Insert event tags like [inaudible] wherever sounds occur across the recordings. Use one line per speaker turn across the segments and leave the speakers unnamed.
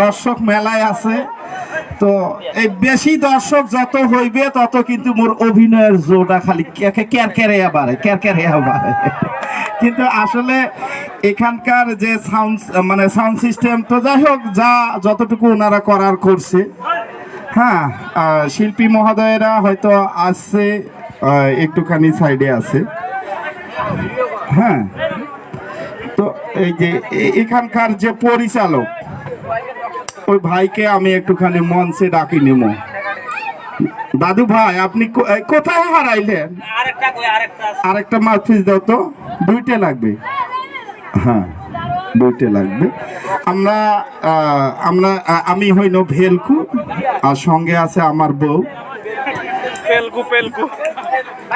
দর্শক মেলায় আছে। তো এই বেশি দর্শক যত হইবে, তত কিন্তু মোর অভিনয়ের জোটা খালি ক্যার ক্যারে বাড়ে ক্যার ক্যারে বাড়ে। কিন্তু আসলে এখানকার যে সাউন্ড মানে সাউন্ড সিস্টেম তো যাই হোক, যা যতটুকু ওনারা করার করছে। হ্যাঁ শিল্পী মহোদয়েরা হয়তো আসছে একটুখানি সাইডে আছে। হ্যাঁ তো এই যে এখানকার যে পরিচালক ওই ভাইকে আমি একটুখানি মঞ্চে ডাকি নেব দাদু ভাই আপনি কো- কোথায় হারাইলেন?
আরেকটা কই আরেকটা
আরেকটা দাও তো। দুইটা লাগবে। হ্যাঁ দুইটা লাগবে। আমরা আমরা আমি হইল ভেলকু আর সঙ্গে আছে আমার বউ।
পেলকু পেলকু।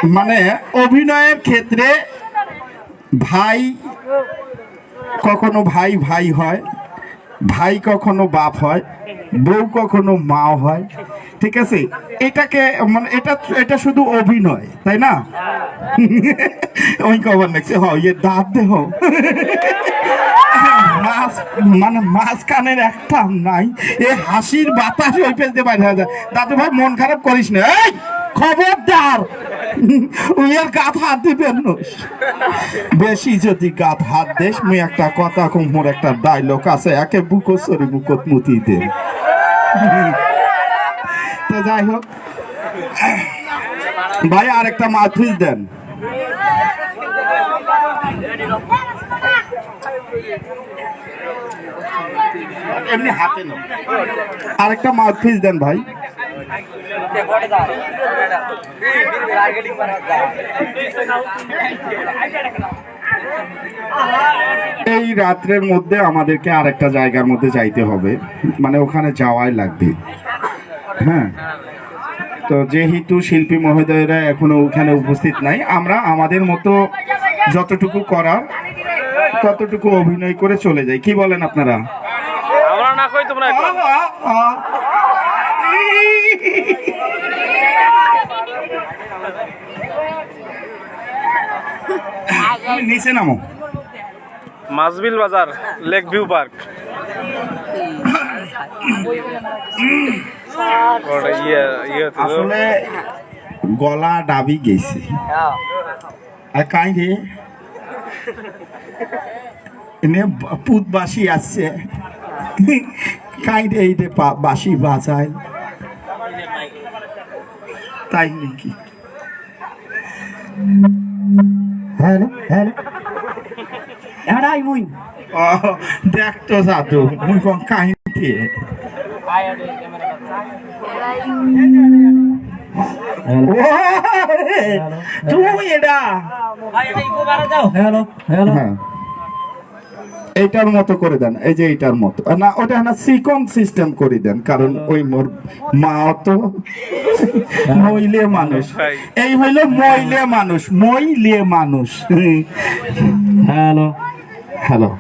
মানে অভিনয়ের ক্ষেত্রে ভাই কখনো ভাই ভাই হয়। ভাই কখনো বাপ হয়, বউ কখনো মা হয়, ঠিক আছে? এটাকে মানে এটা এটা শুধু অভিনয়, তাই না? [laughs] ওই কবার দেখছে হ ইয়ে দাঁত দেহ। [laughs] মাছ মানে মাঝখানের একটা নাই, এ হাসির বাতাস ওই পেজ দিয়ে বাইরে যায় দাদু ভাই, মন খারাপ করিস না। খবরদার! উইয়ের গাত হাত দিবেন বেশি যদি গাত হাত দেশ মুই একটা কথা কম মোর একটা ডায়লগ আছে একে বুকো সরি বুকত মুতি দে তো যাই হোক ভাই আরেকটা মাথুস দেন এমনি হাতে না আরেকটা মাউথপিস দেন ভাই। এই রাত্রের মধ্যে আমাদেরকে আরেকটা জায়গার মধ্যে যাইতে হবে। মানে ওখানে যাওয়াই লাগবে। হ্যাঁ। তো যেহেতু শিল্পী মহোদয়রা এখনও ওখানে উপস্থিত নাই, আমরা আমাদের মতো যতটুকু করার, ততটুকু অভিনয় করে চলে যাই। কি বলেন আপনারা?
কই তোমরা।
নিচে নামো।
মাছবিল বাজার লেক ভিউ পার্ক। ইয়ে ইয়ে
আসলে গলা ডাবি গেছে। আর কাই রে এনে পুত বাসি আসছে। কাই রে এই রে পা- বাসি বাজায় তাই নাকি
হ্যালো হ্যালো এড়াই মুই
ও দেখ তো জাদু মুই কম কাহিনী তুমি এটা
হ্যালো হ্যালো
হ্যাঁ এইটার মতো করে দেন এই যে এইটার মতো। না ওটা না সিকন সিস্টেম করে দেন কারণ ওই মোর মা তো মইলে মানুষ। এই হইল মইলে মানুষ মইলে মানুষ।
হ্যালো।
হ্যালো।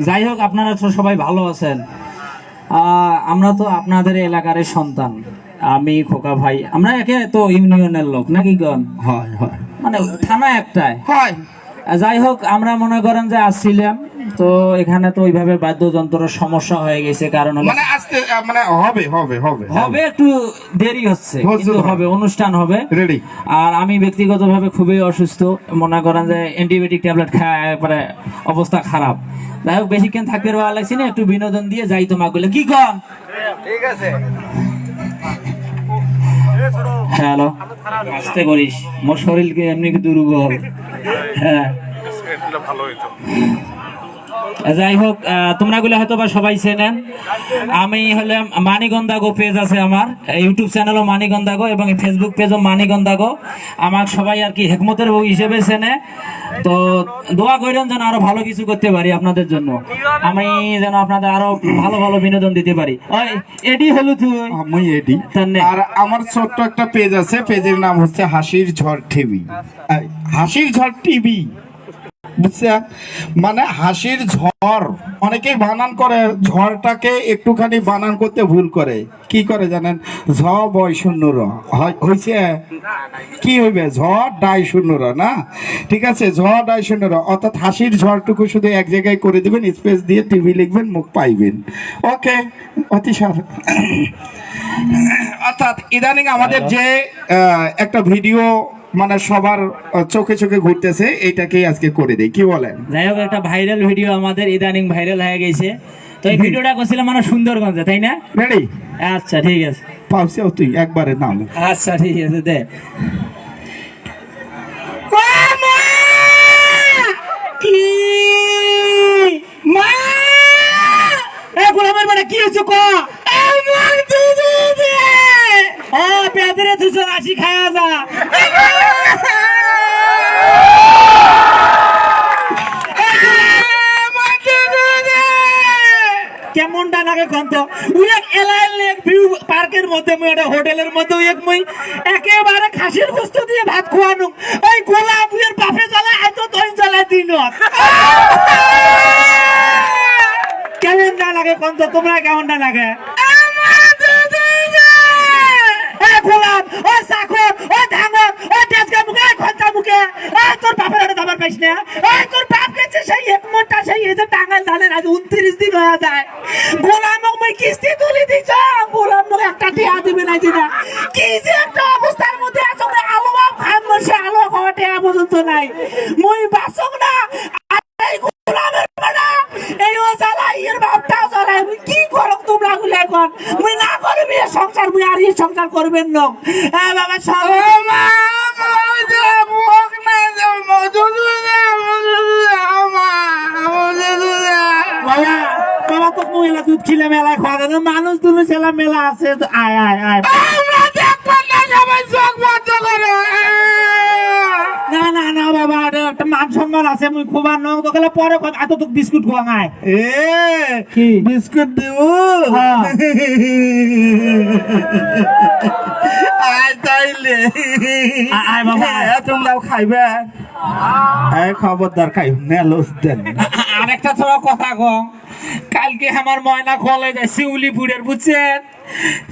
যাই হোক আপনারা তো সবাই ভালো আছেন। আহ, আমরা তো আপনাদের এলাকার সন্তান। আমি খোকা ভাই আমরা একে তো ইউনিয়নের লোক নাকি গন
হয় হয়।
মানে থানা একটাই
হয়।
যাই হোক আমরা মনে করেন যে আসছিলাম তো এখানে তো ওইভাবে বাদ্যযন্ত্রের সমস্যা হয়ে গেছে কারণ
মানে আজকে মানে হবে হবে হবে
হবে। একটু দেরি হচ্ছে কিন্তু হবে অনুষ্ঠান হবে।
রেডি
আর আমি ব্যক্তিগতভাবে খুবই অসুস্থ মনে করেন যে অ্যান্টিবায়োটিক ট্যাবলেট খাওয়া একবারে অবস্থা খারাপ। যাই হোক বেশিক্ষণ থাকতে ভালো লাগছে না একটু বিনোদন দিয়ে যাই তোমা গুলো কি কন? হ্যালো আসতে করিস মোর শরীরকে এমনি দুর্বল? হ্যাঁ।
ভালো হইতো।
যাই হোক তোমরা গুলো হয়তো বা সবাই চেনেন। আমি হলাম মানিগন্দাগো পেজ আছে আমার। ইউটিউব চ্যানেলও মানিগন্দাগো এবং ফেসবুক পেজও মানিগন্দাগো আমার সবাই আর কি হেকমতের বউ হিসেবে চেনে। তো দোয়া করেন যেন আরও ভালো কিছু করতে পারি আপনাদের জন্য। আমি যেন আপনাদের আরও ভালো ভালো বিনোদন দিতে পারি। ওই এডি হলু তুই।
আমি এডি। আর আমার ছোট্ট একটা পেজ আছে। পেজের নাম হচ্ছে হাসির ঝড় টিভি। হাসির ঝড় টিভি। বুঝছেন? মানে হাসির ঝড়। অনেকেই বানান করে ঝড়টাকে একটুখানি বানান করতে ভুল করে। কি করে জানেন? ঝ বয় শূন্য র। হয়- হয়েছে কি হইবে? ঝ ডাই শূন্য র না? ঠিক আছে? ঝ ডাই শূন্য র। অর্থাৎ হাসির ঝড়টুকু শুধু এক জায়গায় করে দিবেন স্পেস দিয়ে টিভি লিখবেন মুখ পাইবেন। ওকে অতিসার অর্থাৎ ইদানিং আমাদের যে একটা ভিডিও মানে সবার চোখে চোখে ঘুরতেছে এটাকেই আজকে করে দেই। কি বলেন?
যাই হোক একটা ভাইরাল ভিডিও আমাদের ইদানিং ভাইরাল হয়ে গেছে। তো এই ভিডিওটা করছিলাম মানে সুন্দরগঞ্জে তাই না?
রেডি
আচ্ছা ঠিক আছে।
পাউসেও তুই একবারে নাম।
আচ্ছা ঠিক আছে দে কি মা এ গোলামের মানে কি হয়েছে ক ও পেদরে দুশো রাশি খায়া যা কেমনটা লাগে কন্ত? উই এক লেক ভিউ পার্কের মধ্যে মুই একটা হোটেলের মধ্যে এক মুই। একেবারে খাসির গোস্ত দিয়ে ভাত খোয়ানো। ওই গোলাপ উইয়ের বাপে জ্বালা এত দই জ্বালা দিনত। কেমনটা লাগে কন্ত? তোমরা কেমনটা লাগে এ ও সাখর ও ধাঙ্গর ও তেজগা মুখে খন্তা মুখে এ তোর বাপের ওটা দাবার পাইস না? এ তোর বাপ গেছে সেই এক মোটা সেই এই টাঙ্গাল ধানের আজ উনত্রিশ দিন হয়ে যায়। গোলাম মই কিস্তি তুলি দিছ। গোলাম মোক একটা টিয়া দিবে না দিনা কি যে একটা অবস্থার মধ্যে আছো আলো বাপ খান বসে আলো খাওয়া পর্যন্ত নাই। মই বাসক না এই গোলামের এই ও জ্বালা ইয়ের বাপটাও জ্বালায় কি করো তোমরা গুলো এখন মুই না এ সংসার মুই আর এই সংসার করবেন না। হ্যাঁ বাবা সব বাবা বাবা তো মহিলা দুধ খিলে মেলা খাওয়া মানুষ দুনো ছেলে মেলা আছে। আয় আয় আয়। না না না বাবা একটা মান সম্মান আছে মুই খুব আনন্দ তো গেলে পরে এত তো বিস্কুট খোয়া নাই।
এ
কি?
Biscuit Dev?
আই
আয় তাইলে
আয়, বাবা,
তোমরাও খাইবে। খবরদার খাই
আরেকটা তোমার কথা কম কালকে আমার ময়না কলে যায় শিউলিপুরের, বুঝছেন?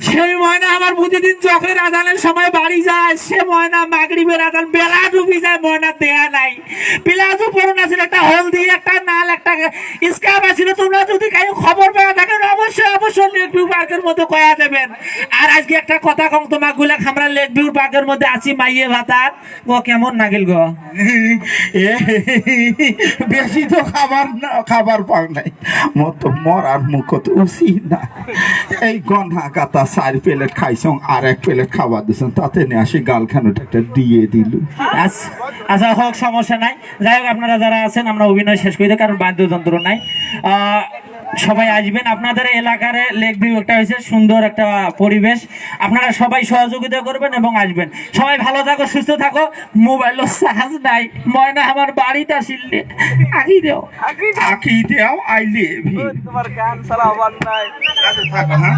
সেই ময়না আমার প্রতিদিন চোখের আদানের সময় বাড়ি যায়, সে ময়না মাগরিবের আদান ময়না দেয়া নাই। পিলাজু পরন আছে একটা হলদি, একটা নাল, একটা স্কার্ফ আছিল, তোমরা যদি কারও খবর পাওয়া থাকেন অবশ্যই অবশ্যই লেক পার্কের মধ্যে কয়া দেবেন। আর আজকে একটা কথা কম তোমারগুলা আমরা লেক ভিউ পার্কের মধ্যে আছি, মাইয়ে ভাতার। ও কেমন নাগিল গো?
বেশি তো খাবার না, খাবার পাও নাই। মত মরার মুখ উচি না। এই গন্ধা কাতা চার প্লেট খাইছং, আর এক প্লেট খাবার দিছন তাতে নিয়ে আসি গাল একটা দিয়ে দিল।
আচ্ছা হোক, সমস্যা নাই। যাই হোক, আপনারা যারা আছেন, আমরা অভিনয় শেষ করি, কারণ বাদ্যযন্ত্র নাই। সবাই আসবেন। আপনাদের এলাকার লেক ভিউ একটা হয়েছে সুন্দর একটা পরিবেশ। আপনারা সবাই সহযোগিতা করবেন এবং আসবেন। সবাই ভালো থাকো সুস্থ থাকো। মোবাইলও সাহায্য নাই। ময়না আমার বাড়িতে আসিলে আঁকি দেও।
আঁকি দেও। আইলে।
তোমার গান ছাড়া আবার নাই।
থাকো হ্যাঁ।